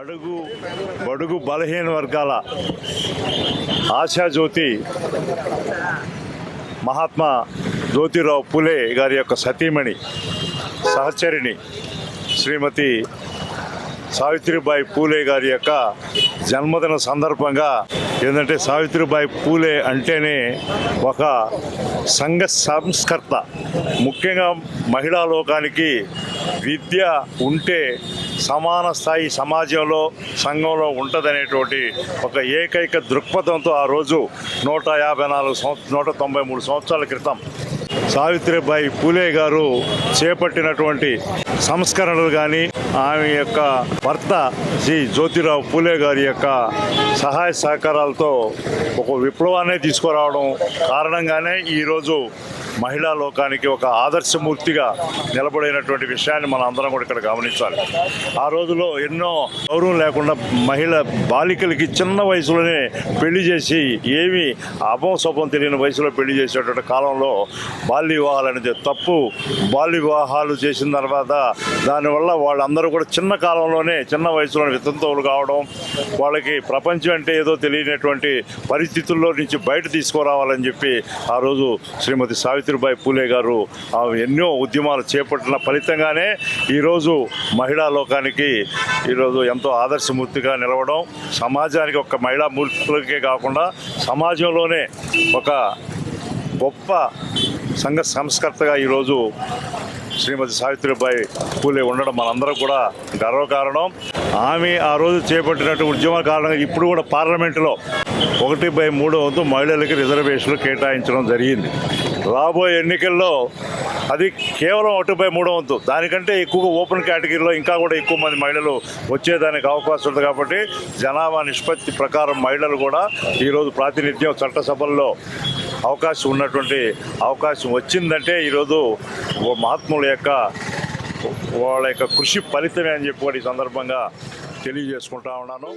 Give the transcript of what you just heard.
అడుగు బడుగు బలహీన వర్గాల ఆశాజ్యోతి మహాత్మా జ్యోతిరావు పులే గారి యొక్క సతీమణి సహచరిణి శ్రీమతి సావిత్రిబాయి పూలే గారి యొక్క జన్మదిన సందర్భంగా ఏంటంటే సావిత్రిబాయి పూలే అంటేనే ఒక సంఘ సంస్కర్త. ముఖ్యంగా మహిళా లోకానికి విద్య ఉంటే సమాన స్థాయి సమాజంలో సంఘంలో ఉంటుందనేటువంటి ఒక ఏకైక దృక్పథంతో ఆ రోజు నూట యాభై నాలుగు సంవత్సరం నూట తొంభై మూడు సంవత్సరాల క్రితం సావిత్రిబాయి పూలే గారు చేపట్టినటువంటి సంస్కరణలు కానీ ఆమె యొక్క భర్త శ్రీ జ్యోతిరావు పూలే గారి యొక్క సహాయ సహకారాలతో ఒక విప్లవాన్ని తీసుకురావడం కారణంగానే ఈరోజు మహిళా లోకానికి ఒక ఆదర్శమూర్తిగా నిలబడినటువంటి విషయాన్ని మనం అందరం కూడా ఇక్కడ గమనించాలి. ఆ రోజులో ఎన్నో గౌరవం లేకుండా మహిళ బాలికలకి చిన్న వయసులోనే పెళ్ళి చేసి ఏమి అభం తెలియని వయసులో పెళ్ళి చేసేటువంటి కాలంలో బాల్య వివాహాలు అనేది తప్పు. బాల్య వివాహాలు చేసిన తర్వాత దానివల్ల వాళ్ళందరూ కూడా చిన్న కాలంలోనే చిన్న వయసులోనే వితంతువులు కావడం వాళ్ళకి ప్రపంచం అంటే ఏదో తెలియనటువంటి పరిస్థితుల్లో నుంచి బయట తీసుకురావాలని చెప్పి ఆ రోజు శ్రీమతి సావిత్రి సావిత్రిబాయి పూలే గారు ఎన్నో ఉద్యమాలు చేపట్టిన ఫలితంగానే ఈరోజు మహిళా లోకానికి ఈరోజు ఎంతో ఆదర్శమూర్తిగా నిలవడం సమాజానికి ఒక మహిళా మూర్తులకే కాకుండా సమాజంలోనే ఒక గొప్ప సంఘ సంస్కర్తగా ఈరోజు శ్రీమతి సావిత్రిబాయి పూలే ఉండడం మనందరం కూడా గర్వకారణం. ఆమె ఆ రోజు చేపట్టినట్టు ఉద్యమం కారణంగా ఇప్పుడు కూడా పార్లమెంటులో ఒకటి బై మూడో వంతు మహిళలకి రిజర్వేషన్లు కేటాయించడం జరిగింది. రాబోయే ఎన్నికల్లో అది కేవలం ఒకటి బై మూడో వంతు దానికంటే ఎక్కువగా ఓపెన్ కేటగిరీలో ఇంకా కూడా ఎక్కువ మంది మహిళలు వచ్చేదానికి అవకాశం ఉంది కాబట్టి జనాభా నిష్పత్తి ప్రకారం మహిళలు కూడా ఈరోజు ప్రాతినిధ్యం చట్టసభల్లో అవకాశం ఉన్నటువంటి అవకాశం వచ్చిందంటే ఈరోజు ఓ మహాత్ముల యొక్క వాళ్ళ యొక్క కృషి ఫలితమే అని చెప్పి కూడా ఈ సందర్భంగా తెలియజేసుకుంటా ఉన్నాను.